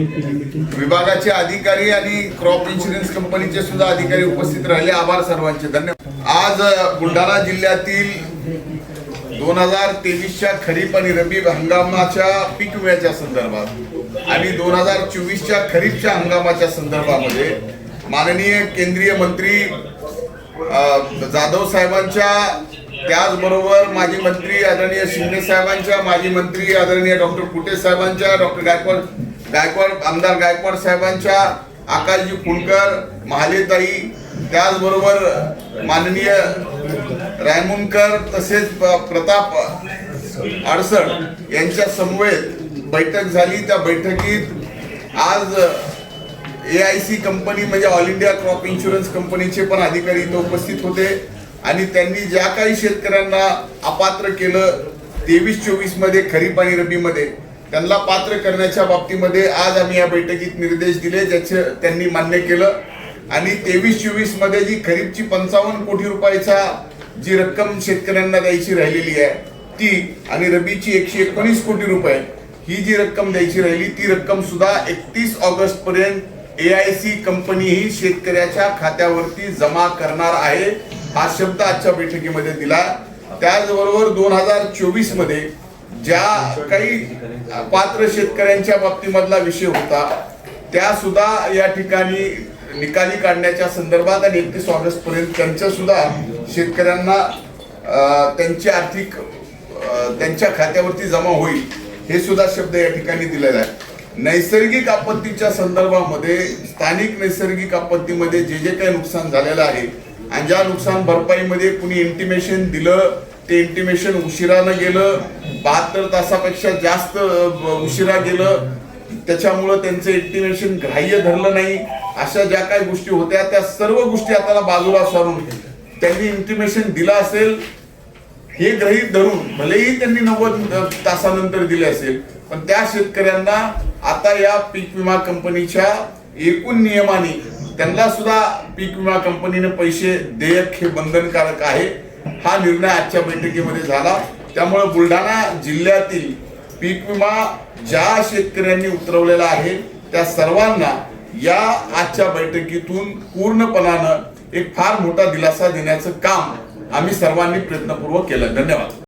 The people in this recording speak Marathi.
विभागाचे अधिकारी आणि क्रॉप इन्शुरन्स कंपनीचे सुद्धा अधिकारी उपस्थित राहिले. आभार सर्वांचे. धन्यवाद. आज बुलढाणा जिल्ह्यातील दोन हजार तेवीसच्या खरीप आणि रब्बी हंगामाच्या पीक विम्याच्या संदर्भात आणि दोन हजार चोवीसच्या खरीपच्या हंगामाच्या संदर्भामध्ये माननीय केंद्रीय मंत्री जाधव साहेबांच्या त्याचबरोबर माजी मंत्री आदरणीय शिंदे साहेबांच्या माजी मंत्री आदरणीय डॉक्टर कुटे साहेबांच्या डॉक्टर गायकवाड गायकवाड आमदार गायकवाड साहेबांच्या आकाशजी फुलकर महालेताई त्याचबरोबर माननीय रायमुनकर तसेच प्रताप अडसड यांच्या समवेत बैठक झाली. त्या बैठकीत आज ए आय सी कंपनी म्हणजे ऑल इंडिया क्रॉप इन्शुरन्स कंपनीचे पण अधिकारी इथं उपस्थित होते. आणि त्यांनी ज्या काही शेतकऱ्यांना अपात्र केलं तेवीस चोवीसमध्ये खरीप आणि रब्बीमध्ये त्यांना पात्र करण्याच्या बाबतीमध्ये आज आम्ही या बैठकीत निर्देश दिले ज्याचे त्यांनी मान्य केलं. आणि तेवीस चोवीसमध्ये जी खरीपची पंचावन्न कोटी रुपयाचा जी रक्कम शेतकऱ्यांना द्यायची राहिलेली आहे ती आणि रबीची एकशे एकोणीस कोटी रुपये ही जी रक्कम द्यायची राहिली ती रक्कम सुद्धा एकतीस ऑगस्ट पर्यंत ए आय सी कंपनी ही शेतकऱ्याच्या खात्यावरती जमा करणार आहे हा शब्द आजच्या बैठकीमध्ये दिला. त्याचबरोबर दोन हजार चोवीसमध्ये ज्या काही पात्र शेतकऱ्यांच्या बाबतीमधला विषय होता त्या सुद्धा या ठिकाणी निकाली काढण्याच्या संदर्भात आणि एकतीस ऑगस्ट पर्यंत त्यांच्या सुद्धा शेतकऱ्यांना त्यांची आर्थिक त्यांच्या खात्यावरती जमा होईल हे सुद्धा शब्द या ठिकाणी दिलेला आहे. नैसर्गिक आपत्तीच्या संदर्भामध्ये स्थानिक नैसर्गिक आपत्तीमध्ये जे जे काही नुकसान झालेलं आहे आणि ज्या नुकसान भरपाईमध्ये कुणी इंटिमेशन दिलं ते इंटिमेशन उशिरानं गेलं बहात्तर तासापेक्षा जास्त उशिरा गेलं. त्याच्यामुळं त्यांचं इंटिमेशन ग्राह्य धरलं नाही. अशा ज्या काही गोष्टी होत्या त्या सर्व गोष्टी आता बाजूला सारून त्यांनी इंटिमेशन दिलं असेल हे ग्रहित धरून भलेही त्यांनी नव्वद तासानंतर दिले असेल पण त्या शेतकऱ्यांना आता या पीक विमा कंपनीच्या एकूण नियमाने त्यांना सुद्धा पीक विमा कंपनीने पैसे देयक हे बंधनकारक आहे. हा निर्णय आजच्या बैठकीमध्ये झाला. त्यामुळे बुलढाणा जिल्ह्यातील पीक विमा ज्या शेतकऱ्यांनी उतरवलेला आहे त्या सर्वांना या आजच्या बैठकीतून पूर्णपणानं एक फार मोठा दिलासा देण्याचं काम आम्ही सर्वांनी प्रयत्नपूर्वक केलं. धन्यवाद.